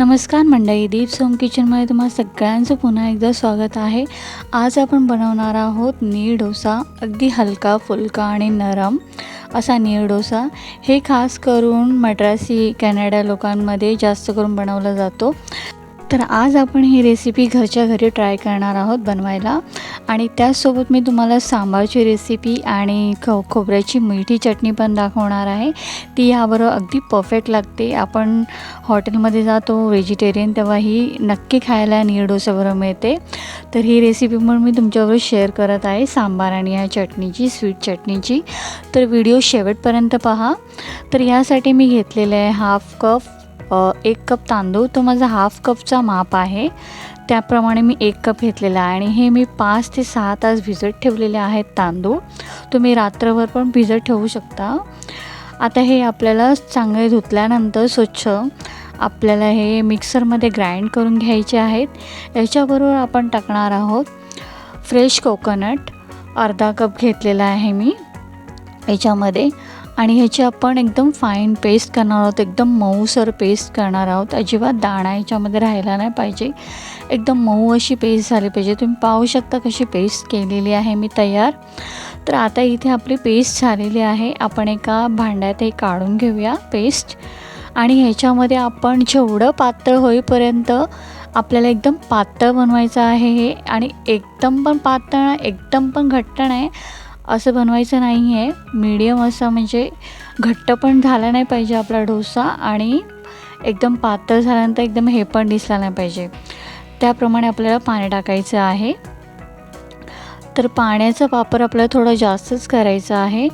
नमस्कार मंडळी दीप सोम किचनमध्ये तुम्हाला सगळ्यांचं पुन्हा एकदा स्वागत आहे. आज आपण बनवणार आहोत नीळ डोसा अगदी हलका फुलका आणि नरम असा नीळ डोसा. हे खास करून मद्रासी कॅनडा लोकांमध्ये जास्त करून बनवला जातो. तर आज आपण ही रेसिपी घरच्या घरी ट्राय करणार आहोत बनवायला. आणि त्याचसोबत मी तुम्हाला सांबारची रेसिपी आणि खो खोबऱ्याची मिठी चटणी पण दाखवणार आहे. ती याबरोबर अगदी परफेक्ट लागते. आपण हॉटेलमध्ये जातो व्हेजिटेरियन तेव्हा ही नक्की खायला नीर डोसाबरोबर मिळते. तर ही रेसिपी म्हणून मी तुमच्याबरोबर शेअर करत आहे सांबार आणि या चटणीची स्वीट चटणीची. तर व्हिडिओ शेवटपर्यंत पहा. तर यासाठी मी घेतलेले आहे हाफ कप एक कप तांदूळ तो माझा हाफ कपचा माप आहे. त्याप्रमाणे मी एक कप घेतलेला आहे आणि हे मी पाच ते सहा तास भिजत ठेवलेले आहेत तांदूळ. तुम्ही रात्रभर पण भिजत ठेवू शकता. आता हे आपल्याला चांगले धुतल्यानंतर स्वच्छ आपल्याला हे मिक्सरमध्ये ग्राइंड करून घ्यायचे आहेत. याच्याबरोबर आपण टाकणार आहोत फ्रेश कोकोनट. अर्धा कप घेतलेला आहे मी. याच्यामध्ये आणि ह्याची आपण एकदम फाईन पेस्ट करणार आहोत एकदम मऊसर पेस्ट करणार आहोत. अजिबात दाणा याच्यामध्ये राहायला नाही पाहिजे. एकदम मऊ अशी पेस्ट झाली पाहिजे. तुम्ही पाहू शकता कशी पेस्ट केलेली आहे मी तयार. तर आता इथे आपली पेस्ट झालेली आहे. आपण एका भांड्यात हे काढून घेऊया पेस्ट आणि ह्याच्यामध्ये आपण जेवढं पातळ होईपर्यंत आपल्याला एकदम पातळ बनवायचं आहे हे. आणि एकदम पण पातळ एकदम पण घट्ट नाही. असं बनवायचं नाही आहे मीडियम असं म्हणजे घट्ट पण झाला नाही पाहिजे आपला डोसा आणि एकदम पातळ झाल्यानंतर एकदम हे पण दिसला नाही पाहिजे. त्याप्रमाणे आपल्याला पाणी टाकायचं आहे. तर पाण्याचा वापर आपल्याला थोडा जास्तच करायचा आहे.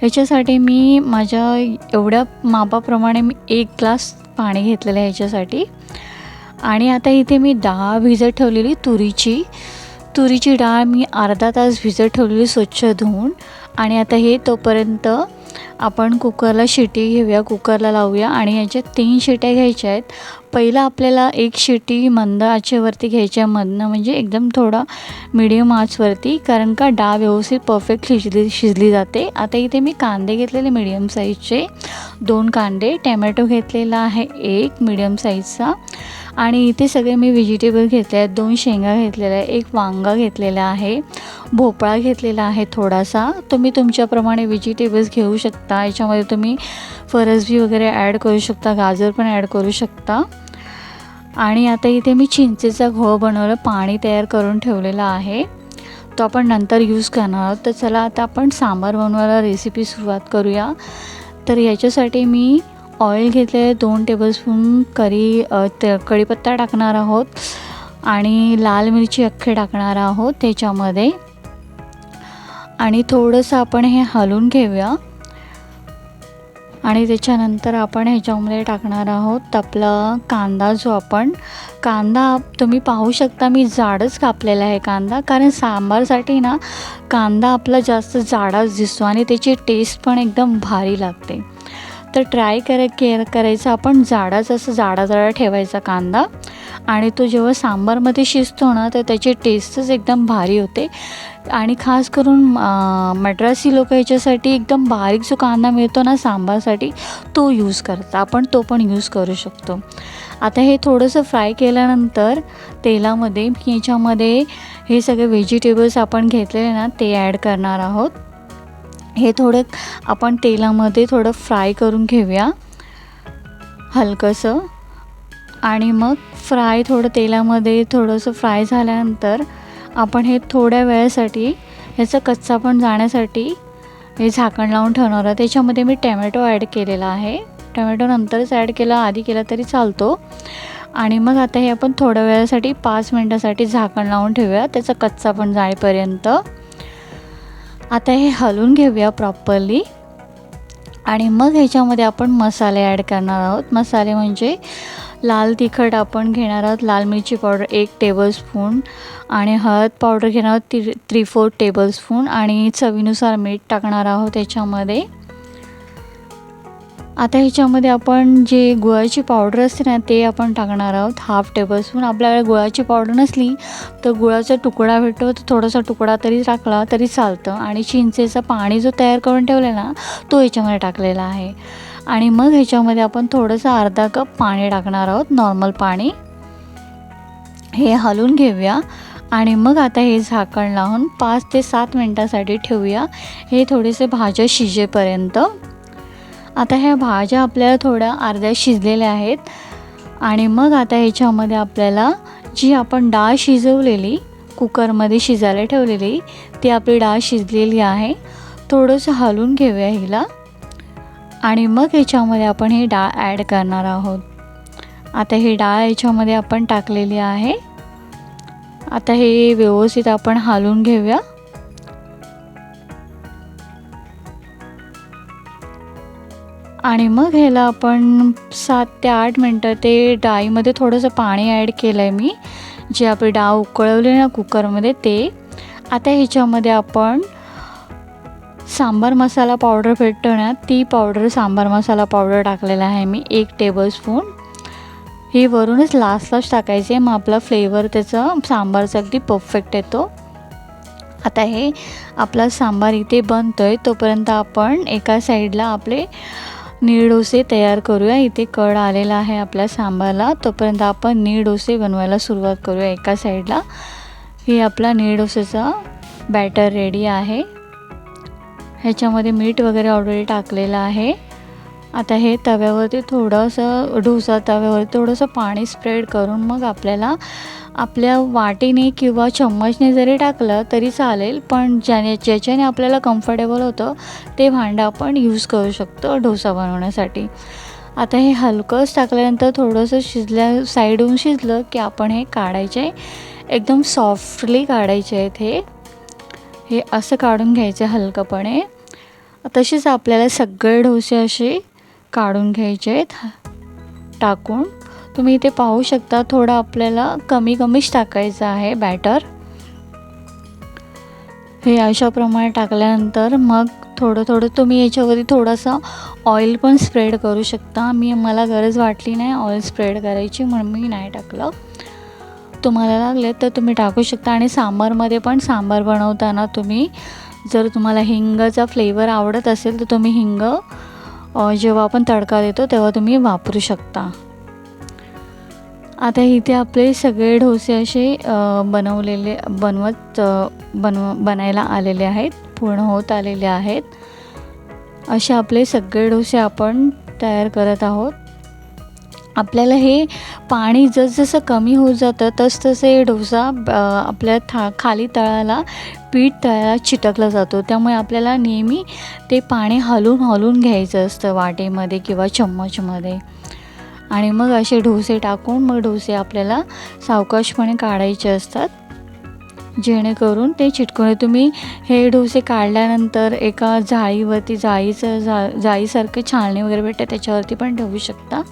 ह्याच्यासाठी मी माझ्या एवढ्या मापाप्रमाणे मी एक ग्लास पाणी घेतलेलं आहे ह्याच्यासाठी आणि आता इथे मी डाळ भिजत ठेवलेली तुरीची. तुरीची डाळ मी अर्धा तास भिजत ठेवलेली स्वच्छ धुवून. आणि आता हे तोपर्यंत आपण कुकरला शिटी घेऊया कुकरला लावूया. आणि याच्यात तीन शिट्या घ्यायच्या आहेत. पहिलं आपल्याला एक शिटी मंद आचेवरती घ्यायच्या मधनं म्हणजे एकदम थोडा मिडियम आचवरती कारण का डाळ व्यवस्थित परफेक्ट शिजली शिजली जाते. आता इथे मी कांदे घेतलेले मिडियम साईजचे दोन कांदे टॅमॅटो घेतलेला आहे एक मिडियम साईजचा आणि इथे सगळे मी व्हेजिटेबल घेतले आहेत. दोन शेंगा घेतलेल्या आहे एक वांगा घेतलेला आहे. भोपळा घेतलेला आहे थोडासा. तुम्ही तुमच्याप्रमाणे व्हेजिटेबल्स घेऊ शकता. याच्यामध्ये तुम्ही फरसबी वगैरे ॲड करू शकता. गाजर पण ॲड करू शकता. आणि आता इथे मी चिंचेचा घोळ बनवलं. पाणी तयार करून ठेवलेलं आहे. तो आपण नंतर यूज करणार आहोत. तर चला आता आपण सांबार बनवायला रेसिपी सुरुवात करूया. तर याच्यासाठी मी ऑइल घेतले दोन टेबलस्पून करी ते कढीपत्ता टाकणार आहोत आणि लाल मिरची अख्खे टाकणार आहोत त्याच्यामध्ये. आणि थोडंसं आपण हे हलवून घेऊया. आणि त्याच्यानंतर आपण ह्याच्यामध्ये टाकणार आहोत आपला कांदा जो आपण. कांदा तुम्ही पाहू शकता मी जाडच कापलेला आहे कांदा कारण सांबारसाठी ना कांदा आपला जास्त जाडाच दिसतो आणि त्याची टेस्ट पण एकदम भारी लागते. तर ट्राय करा के करायचं. आपण जाडाचं असं जाडा जाडा ठेवायचा कांदा. आणि तो जेव्हा सांबारमध्ये शिजतो ना तर त्याची टेस्टच एकदम भारी होते. आणि खास करून मद्रासी लोक याच्यासाठी एकदम बारीक जो कांदा मिळतो ना सांबारसाठी तो यूज करता आपण तो पण यूज करू शकतो. आता हे थोडंसं फ्राय केल्यानंतर तेलामध्ये याच्यामध्ये हे सगळे व्हेजिटेबल्स आपण घेतलेले ना ते ॲड करणार आहोत. हे थोडं आपण तेलामध्ये थोडं फ्राय करून घेऊया. हलकंसं. आणि मग फ्राय थोडं तेलामध्ये थोडंसं फ्राय झाल्यानंतर आपण हे थोड्या वेळासाठी ह्याचं कच्चा पण जाण्यासाठी हे झाकण लावून ठेवणार आहे त्याच्यामध्ये मी टॅमॅटो ॲड केलेला आहे. टोमॅटो नंतरच ॲड केला आधी केला तरी चालतो. आणि मग आता हे आपण थोड्या वेळासाठी पाच मिनटासाठी झाकण लावून ठेवूया. त्याचा कच्चा पण जाईपर्यंत. आता हे हलवून घेऊया प्रॉपरली आणि मग ह्याच्यामध्ये आपण मसाले ॲड करणार आहोत. मसाले म्हणजे लाल तिखट आपण घेणार आहोत. लाल मिरची पावडर एक टेबलस्पून आणि हळद पावडर घेणार आहोत. ती थ्री फोर टेबलस्पून आणि चवीनुसार मीठ टाकणार आहोत त्याच्यामध्ये आता ह्याच्यामध्ये आपण जे गुळाची पावडर असते ना ते आपण टाकणार आहोत. हाफ टेबलस्पून आपल्याकडे गुळाची पावडर नसली तर गुळाचा तुकडा भेटतो. तर थोडासा तुकडा तरी टाकला तरी चालतं. आणि चिंचेचं पाणी जो तयार करून ठेवलेला ना तो ह्याच्यामध्ये टाकलेला आहे. आणि मग ह्याच्यामध्ये आपण थोडंसं अर्धा कप पाणी टाकणार आहोत नॉर्मल पाणी. हे हलवून घेऊया. आणि मग आता हे झाकण लावून पाच ते सात मिनटासाठी ठेवूया. हे थोडेसे भाज्या शिजेपर्यंत. आता ह्या भाज्या आपल्याला थोड्या अर्ध्या शिजलेल्या आहेत. आणि मग आता ह्याच्यामध्ये आपल्याला जी आपण डाळ शिजवलेली कुकरमध्ये शिजायला ठेवलेली ती आपली डाळ शिजलेली आहे. थोडंसं हलवून घेऊया हिला. आणि मग ह्याच्यामध्ये आपण ही डाळ ॲड करणार आहोत. आता ही डाळ ह्याच्यामध्ये आपण टाकलेली आहे. आता हे व्यवस्थित आपण हालून घेऊया. आणि मग ह्याला आपण सात ते आठ मिनटं ते डाळीमध्ये थोडंसं पाणी ॲड केलं आहे मी जे आपली डाळ उकळवली ना कुकरमध्ये ते. आता ह्याच्यामध्ये आपण सांबार मसाला पावडर भेटतो ना ती पावडर सांबार मसाला पावडर टाकलेला आहे मी एक टेबलस्पून ही वरूनच लास्ट टाकायची मग आपला फ्लेवर त्याचा सांबारचा अगदी परफेक्ट येतो. आता हे आपला सांबार इथे बनतो आहे तोपर्यंत आपण एका साईडला आपले नीळ डोसे तयार करूया. इथे कड आलेला आहे आपल्या सांबारला तोपर्यंत आपण नीळ डोसे बनवायला सुरुवात करूया एका साईडला. हे आपला नीळ डोसेचा बॅटर रेडी आहे. ह्याच्यामध्ये मीठ वगैरे ऑलरेडी टाकलेलं आहे. आता हे तव्यावरती थोडंसं डोसा तव्यावरती थोडंसं पाणी स्प्रेड करून मग आपल्याला आपल्या वाटीने किंवा चम्मचने जरी टाकलं तरी चालेल पण ज्याने ज्याच्याने आपल्याला कम्फर्टेबल होतं ते भांडं आपण यूज करू शकतो डोसा बनवण्यासाठी. आता हे हलकंच टाकल्यानंतर थोडंसं शिजल्या साईडहून शिजलं की आपण हे काढायचे. एकदम सॉफ्टली काढायचे आहेत हे. हे असं काढून घ्यायचं हलकंपणे. तसेच आपल्याला सगळे डोसे असे काढून घ्यायचे आहेत. टाकून. तुम्ही इथे पाहू शकता थोडं आपल्याला कमी कमीच टाकायचं आहे बॅटर हे अशाप्रमाणे टाकल्यानंतर मग थोडं थोडं तुम्ही याच्यावरती थोडंसं ऑइल पण स्प्रेड करू शकता. मी मला गरज वाटली नाही ऑइल स्प्रेड करायची म्हणून मी नाही टाकलं. तुम्हाला लागले तर तुम्ही टाकू शकता आणि सांबारमध्ये पण सांबार बनवताना तुम्ही जर तुम्हाला हिंगाचा फ्लेवर आवडत असेल तर तुम्ही हिंग जेव्हा आपण तडका देतो तेव्हा तुम्ही वापरू शकता. आता इथे आपले सगळे डोसे असे बनवलेले बनवत बनव बनायला आलेले आहेत पूर्ण होत आलेले आहेत. असे आपले सगळे डोसे आपण तयार करत आहोत. आपल्याला हे पाणी जसजसं कमी होत जातं तसतसं हे डोसा आपल्या था खाली तळाला पीठ तळाला चिटकला जातो. त्यामुळे आपल्याला नेहमी ते पाणी हलून हलवून घ्यायचं असतं वाटेमध्ये किंवा चम्मचमध्ये. आणि मग असे डोसे टाकून मग डोसे आपल्याला सावकाशपणे काढायचे असतात. जेणेकरून ते चिटकून तुम्ही हे डोसे काढल्यानंतर एका जाळीवरती जाळीचं जा जाळीसारखं छाळणी वगैरे भेटते त्याच्यावरती पण ठेवू शकता.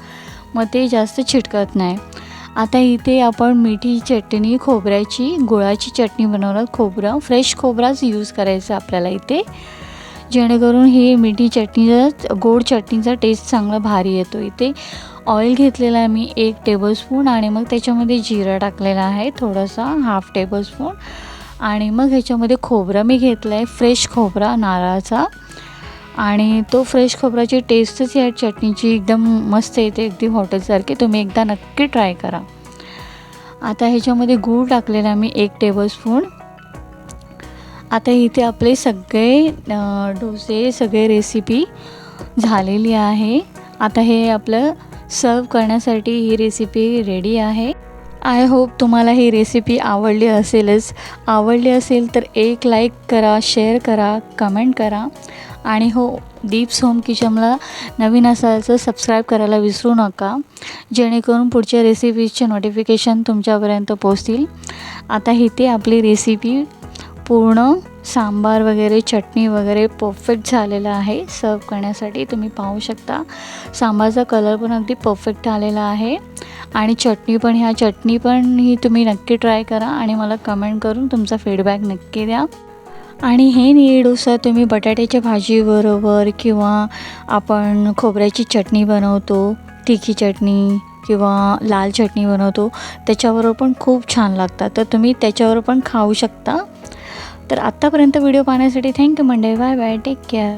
मग ते जास्त चिटकत नाही. आता इथे आपण मिठी चटणी खोबऱ्याची गुळाची चटणी बनवणार. खोबरं फ्रेश खोबराच यूज करायचा आपल्याला इथे. जेणेकरून ही मिठी चटणीचा गोड चटणीचा टेस्ट चांगला भारी येतो इथे. ऑइल घेतलेला आहे मी एक टेबलस्पून आणि मग त्याच्यामध्ये जिरा टाकलेला आहे थोडासा हाफ टेबलस्पून आणि मग ह्याच्यामध्ये खोबरं मी घेतलं आहे फ्रेश खोबरा नारळाचा. आणि तो फ्रेश खोबऱ्याची टेस्टच या चटणीची एकदम मस्त येते अगदी हॉटेलसारखी तुम्ही एकदा नक्की ट्राय करा. आता ह्याच्यामध्ये गूळ टाकलेला मी एक टेबलस्पून आता इथे आपले सगळे डोसे सगळे रेसिपी झालेली आहे. आता हे आपलं सर्व करण्यासाठी ही रेसिपी रेडी आहे. आय होप तुम्हाला ही रेसिपी आवडली असेलच. आवडली असेल तर एक लाईक करा शेअर करा कमेंट करा. आणि हो दीप्स होम किचनला नवीन असाल तर सबस्क्राईब करायला विसरू नका. जेणेकरून पुढच्या रेसिपीजचे नोटिफिकेशन तुमच्यापर्यंत पोचतील आता इथे आपली रेसिपी पूर्ण सांबार वगैरे चटणी वगैरे परफेक्ट झालेलं आहे. सर्व करण्यासाठी तुम्ही पाहू शकता. सांबारचा कलर पण अगदी परफेक्ट आलेला आहे. आणि चटणी पण ह्या चटणी पण ही तुम्ही नक्की ट्राय करा आणि मला कमेंट करून तुमचा फीडबॅक नक्की द्या. आणि हे नीळ डोसा तुम्ही बटाट्याच्या भाजीबरोबर किंवा आपण खोबऱ्याची चटणी बनवतो तिखी चटणी किंवा लाल चटणी बनवतो त्याच्याबरोबर पण खूप छान लागतात. तर तुम्ही त्याच्यावर पण खाऊ शकता. तर आत्तापर्यंत व्हिडिओ पाहण्यासाठी thank you Monday bye bye. Take care.